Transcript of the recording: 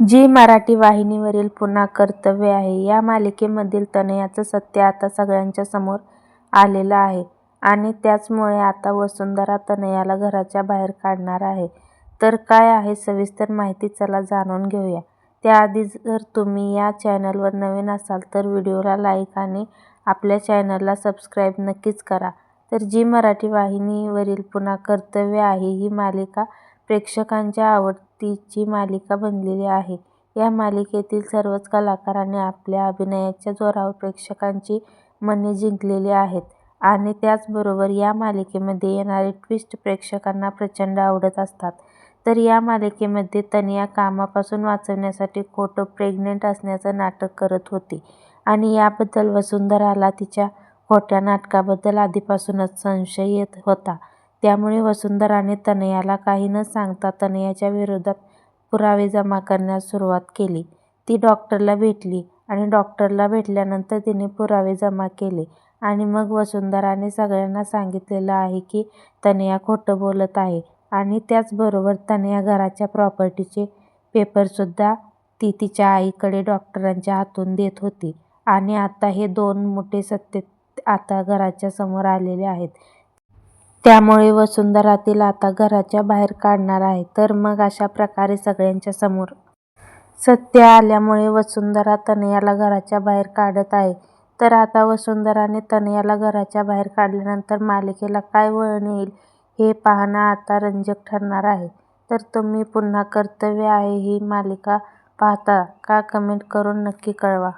Zee Marathi वाहिनीवरील पुन्हा कर्तव्य आहे या मालिकेमधील तनयाचं सत्य आता सगळ्यांच्या समोर आलेलं आहे आणि त्याचमुळे आता वसुंधरा तनयाला घराच्या बाहेर काढणार आहे. तर काय आहे सविस्तर माहिती चला जाणून घेऊया. त्याआधी जर तुम्ही या चॅनलवर नवीन असाल तर व्हिडिओला लाईक आणि आपल्या चॅनलला सबस्क्राईब नक्कीच करा. तर जी मराठी वाहिनीवरील पुन्हा कर्तव्य आहे ही मालिका प्रेक्षकांच्या आवडतीची मालिका बनलेली आहे. या मालिकेतील सर्वच कलाकारांनी आपल्या अभिनयाच्या जोरावर प्रेक्षकांची मने जिंकलेली आहेत आणि त्याचबरोबर या मालिकेमध्ये येणारे ट्विस्ट प्रेक्षकांना प्रचंड आवडत असतात. तर या मालिकेमध्ये तनिया कामापासून वाचण्यासाठी खोटं प्रेग्नंट असण्याचं नाटक करत होती आणि याबद्दल वसुंधराला तिच्या खोट्या नाटकाबद्दल आधीपासूनच संशय येत होता. त्यामुळे वसुंधराने तनयाला काही न सांगता तनयाच्या विरोधात पुरावे जमा करण्यास सुरुवात केली. ती डॉक्टरला भेटली आणि डॉक्टरला भेटल्यानंतर तिने पुरावे जमा केले आणि मग वसुंधराने सगळ्यांना सांगितलेलं आहे की तनया खोटं बोलत आहे आणि त्याचबरोबर तनया घराच्या प्रॉपर्टीचे पेपरसुद्धा ती तिच्या आईकडे डॉक्टरांच्या हातून देत होती आणि आता हे दोन मोठे सत्य आता घराच्या समोर आलेले आहेत. त्यामुळे वसुंधरा तिला आता घराच्या बाहेर काढणार आहे. तर मग अशा प्रकारे सगळ्यांच्या समोर सत्य आल्यामुळे वसुंधरा तनयाला घराच्या बाहेर काढत आहे. तर आता वसुंधराने तनयाला घराच्या बाहेर काढल्यानंतर मालिकेला काय वळण येईल हे पाहणं आता रंजक ठरणार आहे. तर तुम्ही पुन्हा कर्तव्य आहे ही मालिका पाहता का कमेंट करून नक्की कळवा.